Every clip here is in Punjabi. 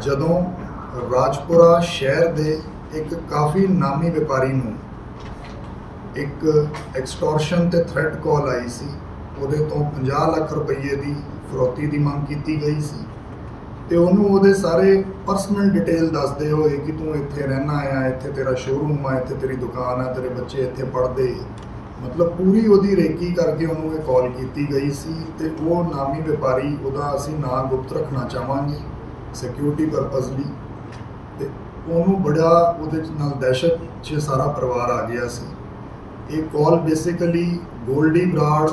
ਜਦੋਂ ਰਾਜਪੁਰਾ ਸ਼ਹਿਰ ਦੇ ਇੱਕ ਕਾਫੀ ਨਾਮੀ ਵਪਾਰੀ ਨੂੰ ਇੱਕ ਐਕਸਟੋਰਸ਼ਨ ਤੇ ਥ੍ਰੈਟ ਕਾਲ ਆਈ ਸੀ, ਉਹਦੇ ਤੋਂ 50 ਲੱਖ ਰੁਪਏ ਦੀ ਫਰੋਤੀ ਦੀ ਮੰਗ ਕੀਤੀ ਗਈ ਸੀ ਤੇ ਉਹਨੂੰ ਉਹਦੇ ਸਾਰੇ ਪਰਸਨਲ ਡਿਟੇਲ ਦੱਸਦੇ ਹੋਏ ਕਿ ਤੂੰ ਇੱਥੇ ਰਹਿਣਾ ਆ, ਇੱਥੇ ਤੇਰਾ ਸ਼ੋਰੂਮ ਆ, ਇੱਥੇ ਤੇਰੀ ਦੁਕਾਨ ਆ, ਤੇਰੇ ਬੱਚੇ ਇੱਥੇ ਪੜ੍ਹਦੇ ਮਤਲਬ ਪੂਰੀ ਉਹਦੀ ਰੇਕੀ ਕਰਕੇ ਉਹਨੂੰ ਇਹ ਕਾਲ ਕੀਤੀ ਗਈ ਸੀ ਤੇ ਉਹ ਨਾਮੀ ਵਪਾਰੀ ਉਹਦਾ ਅਸੀਂ ਨਾਂ ਗੁਪਤ ਰੱਖਣਾ ਚਾਹਾਂਗੇ। ਸਿਕਿਉਰਿਟੀ ਪਰਪਸ ਲਈ ਤੇ ਉਹਨੂੰ ਬੜਾ ਉਹਦੇ ਨਾਲ ਦਹਿਸ਼ਤ 'ਚ ਸਾਰਾ ਪਰਿਵਾਰ ਆ ਗਿਆ ਸੀ। ਇਹ ਕਾਲ ਬੇਸਿਕਲੀ ਗੋਲਡੀ ਬਰਾੜ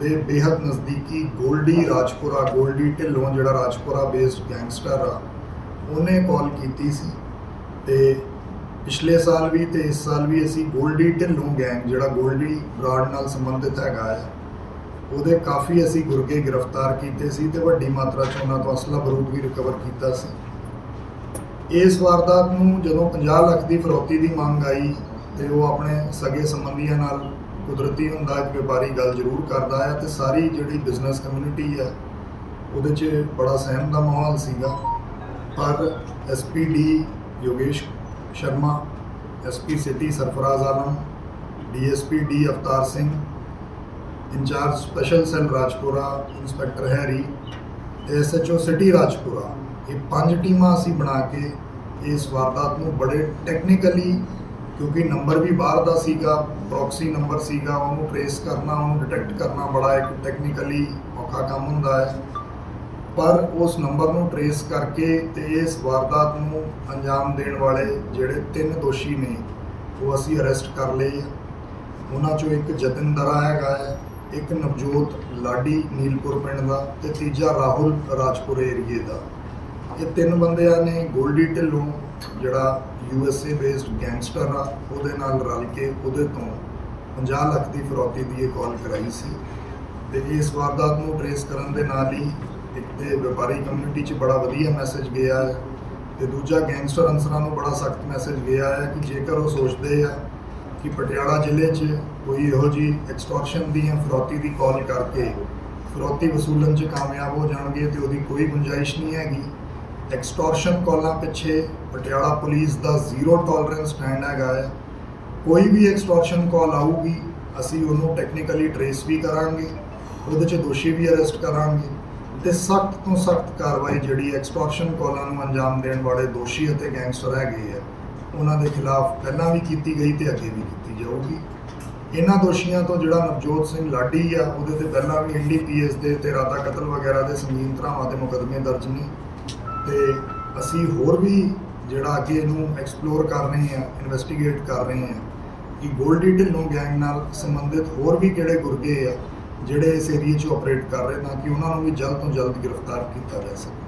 ਦੇ ਬੇਹੱਦ ਨਜ਼ਦੀਕੀ ਗੋਲਡੀ ਰਾਜਪੁਰਾ, ਗੋਲਡੀ ਢਿੱਲੋਂ ਜਿਹੜਾ ਰਾਜਪੁਰਾ ਬੇਸਡ ਗੈਂਗਸਟਰ ਆ, ਉਹਨੇ ਕਾਲ ਕੀਤੀ ਸੀ ਤੇ ਪਿਛਲੇ ਸਾਲ ਵੀ ਤੇ ਇਸ ਸਾਲ ਵੀ ਅਸੀਂ ਗੋਲਡੀ ਢਿੱਲੋਂ ਗੈਂਗ ਜਿਹੜਾ ਗੋਲਡੀ ਬਰਾੜ ਨਾਲ ਸੰਬੰਧਿਤ ਹੈਗਾ ਹੈ ਉਹਦੇ ਕਾਫੀ ਅਸੀਂ ਗੁਰਗੇ ਗ੍ਰਿਫਤਾਰ ਕੀਤੇ ਸੀ ਤੇ ਵੱਡੀ ਮਾਤਰਾ 'ਚ ਉਹਨਾਂ ਤੋਂ ਅਸਲਾ ਬਰੂਦ ਵੀ ਰਿਕਵਰ ਕੀਤਾ ਸੀ। ਇਸ ਵਾਰਦਾਤ ਨੂੰ ਜਦੋਂ 50 ਲੱਖ ਦੀ ਫਰੋਤੀ ਦੀ ਮੰਗ ਆਈ ਤੇ ਉਹ ਆਪਣੇ ਸਗੇ ਸੰਬੰਧੀਆਂ ਨਾਲ ਕੁਦਰਤੀ ਹੁੰਦਾ ਇੱਕ ਵਪਾਰੀ ਗੱਲ ਜ਼ਰੂਰ ਕਰਦਾ ਹੈ ਤੇ ਸਾਰੀ ਜਿਹੜੀ ਬਿਜ਼ਨਸ ਕਮਿਊਨਿਟੀ ਹੈ, ਉਹਦੇ 'ਚ ਬੜਾ ਸਹਿਮ ਦਾ ਮਾਹੌਲ ਸੀਗਾ। ਪਰ SPD Yogesh Sharma SP city Sarfaraz Alam DSP D Avtar Singh incharge special cell Rajpura inspector Harry SHO city Rajpura ਇਹ ਪੰਜ ਟੀਮਾਂ ਅਸੀਂ ਬਣਾ ਕੇ ਇਸ ਵਾਰਦਾਤ ਨੂੰ ਬੜੇ ਟੈਕਨੀਕਲੀ ਕਿਉਂਕਿ ਨੰਬਰ ਵੀ ਬਾਹਰ ਦਾ ਸੀਗਾ ਪ੍ਰੋਕਸੀ ਨੰਬਰ ਸੀਗਾ ਉਹਨੂੰ ਟਰੇਸ ਕਰਨਾ ਉਹਨੂੰ ਡਿਟੈਕਟ ਕਰਨਾ ਬੜਾ ਇੱਕ ਟੈਕਨੀਕਲੀ ਔਖਾ ਕੰਮ ਹੁੰਦਾ ਹੈ ਪਰ ਉਸ ਨੰਬਰ ਨੂੰ ਟਰੇਸ ਕਰਕੇ ਤੇ ਇਸ ਵਾਰਦਾਤ ਨੂੰ ਅੰਜਾਮ ਦੇਣ ਵਾਲੇ ਜਿਹੜੇ ਤਿੰਨ ਦੋਸ਼ੀ ਨੇ ਉਹ ਅਸੀਂ ਅਰੈਸਟ ਕਰ ਲਏ ਉਹਨਾਂ ਚੋਂ ਇੱਕ ਜਤਿਨ ਦਰਾ ਹੈਗਾ ਹੈ ਇੱਕ ਨਵਜੋਤ ਲਾਡੀ ਨੀਲਪੁਰ ਪਿੰਡ ਦਾ ਤੇ ਤੀਜਾ ਰਾਹੁਲ ਰਾਜਪੁਰ ਏਰੀਏ ਦਾ। ਇਹ ਤਿੰਨ ਬੰਦਿਆਂ ਨੇ ਗੋਲਡੀ ਢਿੱਲੋਂ, ਜਿਹੜਾ U S A based gangster ਆ, ਉਹਦੇ ਨਾਲ ਰਲ ਕੇ ਉਹਦੇ ਤੋਂ 50 ਲੱਖ ਦੀ ਫਰੋਤੀ ਦੀ ਇਹ ਕਾਲ ਕਰਾਈ ਸੀ। ਤੇ ਇਸ ਵਾਰਦਾਤ ਨੂੰ ਟਰੇਸ ਕਰਨ ਦੇ ਨਾਲ ਹੀ ਇੱਕ ਤੇ ਵਪਾਰੀ ਕਮਿਊਨਿਟੀ 'ਚ ਬੜਾ ਵਧੀਆ ਮੈਸੇਜ ਗਿਆ ਹੈ ਤੇ ਦੂਜਾ ਗੈਂਗਸਟਰ ਅਨਸਰਾਂ ਨੂੰ ਬੜਾ ਸਖਤ ਮੈਸੇਜ ਗਿਆ ਹੈ ਕਿ ਜੇਕਰ ਉਹ ਸੋਚਦੇ ਆ ਕਿ ਪਟਿਆਲਾ ਜ਼ਿਲ੍ਹੇ 'ਚ ਕੋਈ ਇਹੋ ਜੀ ਐਕਸਟੋਰਸ਼ਨ ਦੀ ਜਾਂ ਫਰੌਤੀ ਦੀ ਕਾਲ ਕਰਕੇ ਫਰੋਤੀ ਵਸੂਲਣ 'ਚ ਕਾਮਯਾਬ ਹੋ ਜਾਣਗੇ ਤੇ ਉਹਦੀ ਕੋਈ ਗੁੰਜਾਇਸ਼ ਨਹੀਂ ਹੈਗੀ। ਐਕਸਟੋਰਸ਼ਨ ਕਾਲਾਂ ਪਿੱਛੇ ਪਟਿਆਲਾ ਪੁਲਿਸ ਦਾ ਜ਼ੀਰੋ ਟੋਲਰੈਂਸ ਸਟੈਂਡ ਹੈਗਾ ਹੈ ਕੋਈ ਵੀ ਐਕਸਟੋਰਸ਼ਨ ਕਾਲ ਆਊਗੀ, ਅਸੀਂ ਉਹਨੂੰ ਟੈਕਨੀਕਲੀ ਟਰੇਸ ਵੀ ਕਰਾਂਗੇ ਉਹਦੇ 'ਚ ਦੋਸ਼ੀ ਵੀ ਅਰੈਸਟ ਕਰਾਂਗੇ ਤੇ ਸਖਤ ਤੋਂ ਸਖਤ ਕਾਰਵਾਈ ਜਿਹੜੀ ਐਕਸਟੋਰਸ਼ਨ ਕਾਲਾਂ ਨੂੰ ਅੰਜਾਮ ਦੇਣ ਵਾਲੇ ਦੋਸ਼ੀ ਅਤੇ ਗੈਂਗਸਟਰ ਹੈਗੇ ਆ। ਉਹਨਾਂ ਦੇ ਖਿਲਾਫ ਪਹਿਲਾਂ ਵੀ ਕੀਤੀ ਗਈ ਤੇ ਅੱਗੇ ਵੀ ਕੀਤੀ ਜਾਊਗੀ। ਇਹਨਾਂ ਦੋਸ਼ੀਆਂ ਤੋਂ ਜਿਹੜਾ ਨਵਜੋਤ ਸਿੰਘ ਲਾਡੀ ਆ, ਉਹਦੇ ਤੇ ਪਹਿਲਾਂ ਵੀ ਐਨਡੀਪੀਐਸ ਦੇ ਤੇ ਰਾਤਾ ਕਤਲ ਵਗੈਰਾ ਦੇ ਸੰਗੀਨ ਧਰਾਵਾਂ ਦੇ ਮੁਕੱਦਮੇ ਦਰਜ ਨੇ। ਤੇ ਅਸੀਂ ਹੋਰ ਵੀ ਜਿਹੜਾ ਅੱਗੇ ਇਹਨੂੰ ਐਕਸਪਲੋਰ ਕਰ ਰਹੇ ਹਾਂ ਇਨਵੈਸਟੀਗੇਟ ਕਰ ਰਹੇ ਹਾਂ ਕਿ ਗੋਲਡੀ ਢਿੱਲੋਂ ਗੈਂਗ ਨਾਲ ਸੰਬੰਧਿਤ ਹੋਰ ਵੀ ਕਿਹੜੇ ਗੁਰਗੇ ਆ, ਜਿਹੜੇ ਇਸ ਏਰੀਏ 'ਚ ਆਪਰੇਟ ਕਰ ਰਹੇ, ਤਾਂ ਕਿ ਉਹਨਾਂ ਨੂੰ ਵੀ ਜਲਦ ਤੋਂ ਜਲਦ ਗ੍ਰਿਫਤਾਰ ਕੀਤਾ ਜਾ ਸਕੇ।